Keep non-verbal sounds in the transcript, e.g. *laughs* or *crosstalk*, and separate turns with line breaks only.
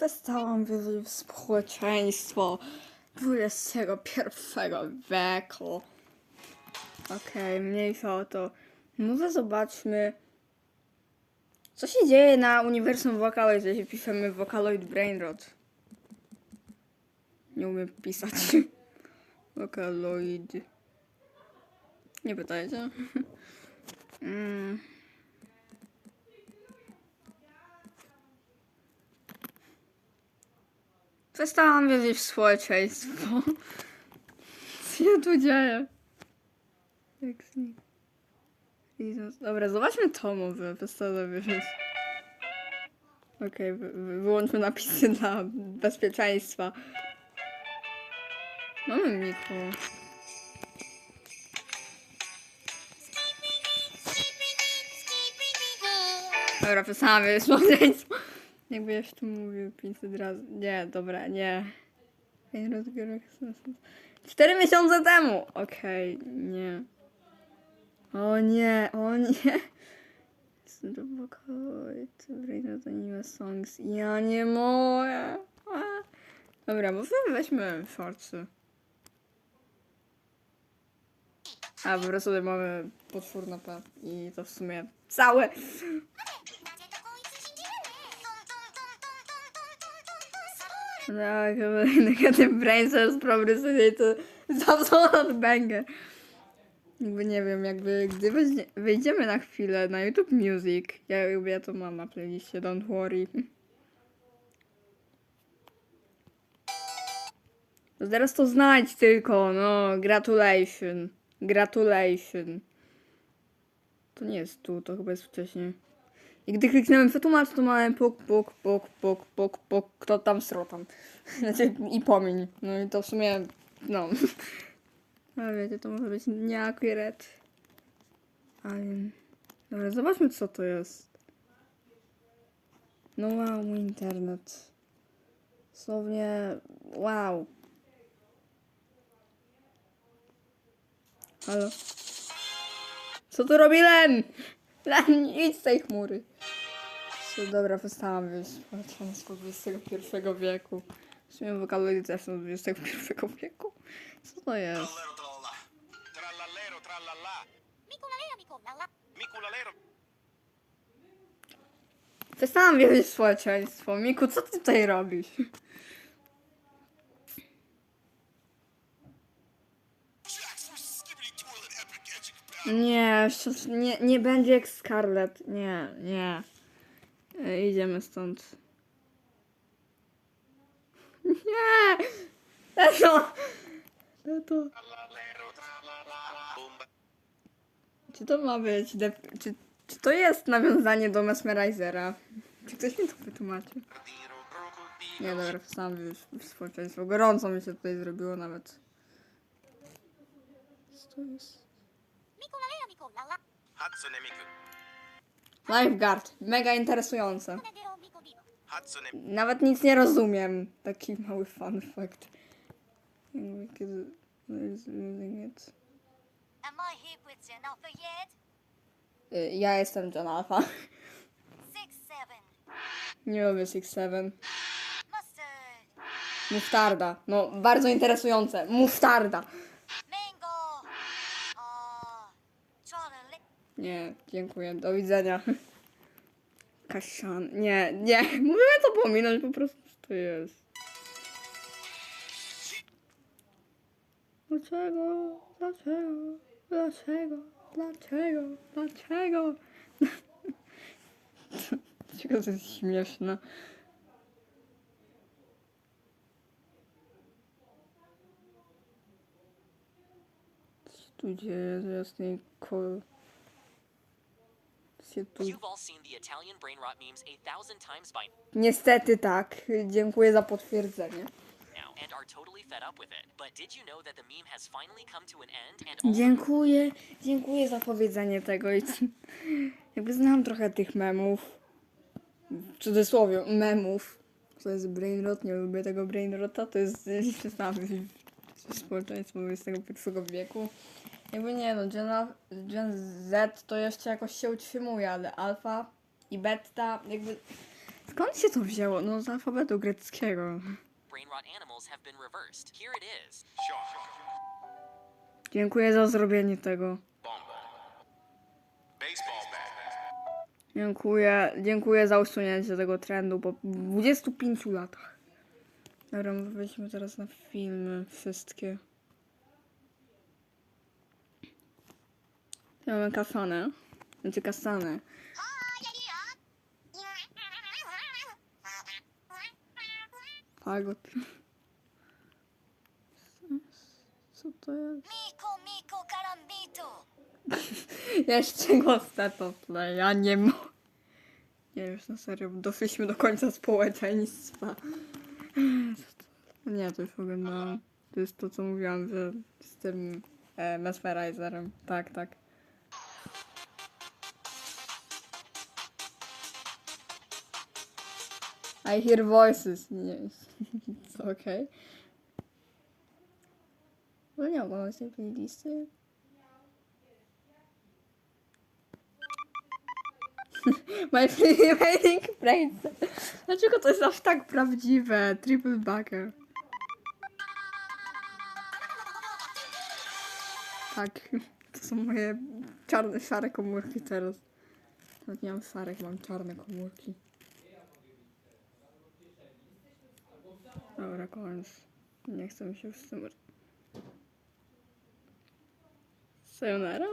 Przestałam wierzyć w społeczeństwo XXI wieku. Okej, mniejsza o to. Może zobaczmy, co się dzieje na uniwersum Vocaloid, jeśli piszemy Vocaloid Brainrot. Nie umiem pisać. *laughs* Vocaloid. Nie pytajcie. *laughs* Mm. Przestałam wierzyć w społeczeństwo. Co się tu dzieje? Jak z nim? Dobra, zobaczmy to może. Przestałam wierzyć. Okej, wy, wyłączmy napisy *laughs* dla bezpieczeństwa. Mamy Miku. Dobra, przestałam wierzyć w społeczeństwo. Jakby jeszcze tu mówił 500 razy. Nie, dobra, nie. Cztery miesiące temu! Okej, nie. O nie, o nie. Songs. Ja nie mogę. Dobra, może weźmy shortsy. A, po prostu mamy potwór na P. I to w sumie całe. Tak, negatyw brain cells progresuje to *laughs* *laughs* zawsze banger. Jakby nie wiem, jakby gdy wejdziemy na chwilę na YouTube Music, ja, ja to mam na playliście, don't worry. Teraz to znajdź tylko, no, gratulation, gratulation. To nie jest tu, to chyba jest wcześniej. I gdy klikniemy przetłumacz, to mamy puk, puk, puk, puk, puk, puk, kto tam srotam. *laughs* Znaczy, i pomiń. No i to w sumie, no. *laughs* Ale wiecie, to może być nieakurat. Ale... Dobra, zobaczmy co to jest. No wow, mój internet. Dosłownie, wow. Halo? Co tu robi Len? Len, idź z tej chmury. Dobra, przestałam już społeczeństwo XXI wieku. W sumie wokaloidy też są XXI wieku. Co to jest? Przestałam wierzyć w społeczeństwo. Miku, co ty tutaj robisz? Nie, nie, nie będzie jak Scarlet. Nie, nie. E, idziemy stąd. *laughs* Nie! Tato! Tato. Czy to ma być? Czy, czy to jest nawiązanie do Mesmerizera? Czy ktoś mi to wytłumaczy? Nie, dobra, sam już w społeczeństwo. Gorąco mi się tutaj zrobiło nawet. Co to jest?
Miculalera, miculala.
Hatsune Miku.
Lifeguard. Mega interesujące. Nawet nic nie rozumiem. Taki mały fun fact. Y, Ja jestem John Alpha. Nie lubię Six Seven.
Mustard.
Muftarda. No, bardzo interesujące. Muftarda. Nie, dziękuję. Do widzenia. *laughs* Kasian. Nie, nie. *laughs* Mówimy to pominąć po prostu, co to jest. Dlaczego? Dlaczego? Dlaczego? Dlaczego? Dlaczego? *laughs* Dlaczego to jest śmieszne? Co tu dzieje? Zaraz tej ko... Co się tu...
You've all seen the Italian brain rot memes a thousand times by
Niestety tak. Dziękuję za potwierdzenie. Dziękuję, dziękuję za powiedzenie tego i *laughs* jakby znam trochę tych memów. W cudzysłowie, memów. To jest brainrot, nie lubię tego brainrota, to jest przestałam społeczeństwo XXI wieku. Jakby nie no, Gen, Al- Gen Z to jeszcze jakoś się utrzymuje, ale alfa i beta jakby Skąd się to wzięło? No z alfabetu greckiego.
Brain rot animals have been reversed. Here it is.
Shark.
Dziękuję za zrobienie tego.
Bomba. Baseball bat.
Dziękuję, dziękuję za usunięcie tego trendu po 25 latach. Dobra, weźmy teraz na filmy wszystkie. Mamy kasanę. Znaczy kasanę. Fagot. Co to jest?
Miko, Miko, Karambito.
Jeszcze go to play, ja nie mogę. Nie, już na serio, doszliśmy do końca społeczeństwa. Nie, to już oglądałam. To jest to, co mówiłam, że z tym e, mesmerizerem. Tak, tak. I hear voices. Nie, okej. No nie oglądam tej playlisty. My *laughs* remaining brains. Dlaczego to jest aż tak prawdziwe? Triple backer. Tak, *laughs* to są moje czarne, szare komórki teraz. Nawet nie mam szarych, mam czarne komórki. Dobra, koniec. Nie chcę mi się tym... Sayonara?